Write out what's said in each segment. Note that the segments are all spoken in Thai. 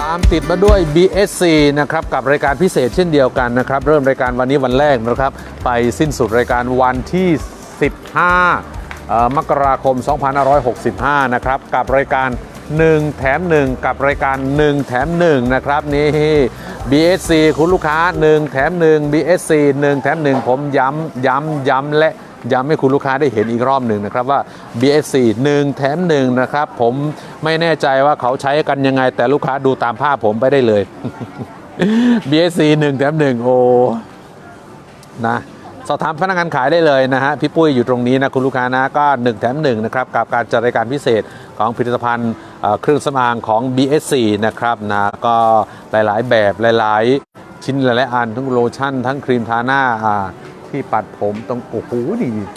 ตามติดมาด้วย BSC นะครับกับรายการพิเศษเช่นเดียวกันนะครับเริ่มรายการวันนี้วันแรกนะครับไปสิ้นสุดรายการวันที่ 15 มกราคม 2565 นะครับกับรายการ 1 แถม 1 กับรายการ 1 แถม 1 นะครับนี่ BSC คุณลูกค้า 1 แถม 1 BSC 1 แถม 1 ผมย้ำย้ำย้ำและ ย้ำให้คุณลูกค้าได้เห็นอีกรอบหนึ่งนะครับว่า BSC 1 แถม1นะครับ ผมไม่แน่ใจว่าเขาใช้กันยังไง แต่ลูกค้าดูตามภาพผมไปได้เลย BSC 1 แถม1โอ้นะสอบถามพนักงานขายได้เลยนะฮะพี่ปุ้ยอยู่ตรงนี้นะคุณลูกค้านะก็ 1 แถม1นะครับกับการจัดรายการพิเศษของผลิตภัณฑ์เครื่องสำอางของ BSC นะครับนะก็หลายๆ แบบหลาย ๆ ชิ้นหลายๆอันทั้งโลชั่นทั้งครีมทาหน้าอ่า ที่ปัดผมตรงโอ้โหนี่นี่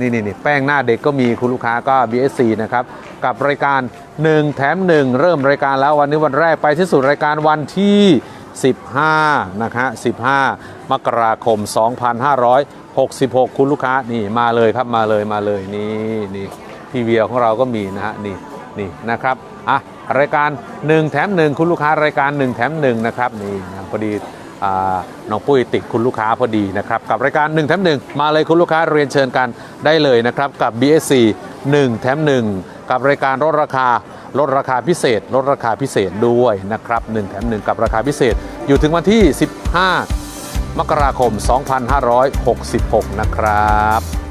นี่นี่แป้งหน้าเด็กก็มีคุณลูกค้าก็ BSC นะครับ กับรายการ 1 แถม 1 เริ่มรายการแล้ววันนี้วันแรกไปที่สุดรายการวันที่ 15 นะฮะ15 มกราคม 2566 คุณลูกค้านี่มาเลยครับมาเลยมาเลยนี่นี่พี่เวียของเราก็มีนะฮะนี่นี่นะครับอะรายการ 1 แถม 1 คุณลูกค้ารายการ 1 แถม 1 นะครับนี่นะพอดี น้องปุ้ยติดคุณลูกค้าพอดีนะครับกับรายการ1แถม1 มาเลยคุณลูกค้าเรียนเชิญกันได้เลยนะครับกับ BSC 1แถม1 กับรายการลดราคาลดราคาพิเศษลดราคาพิเศษด้วยนะครับ1แถม1 กับราคาพิเศษอยู่ถึงวันที่ 15 มกราคม 2566 นะครับ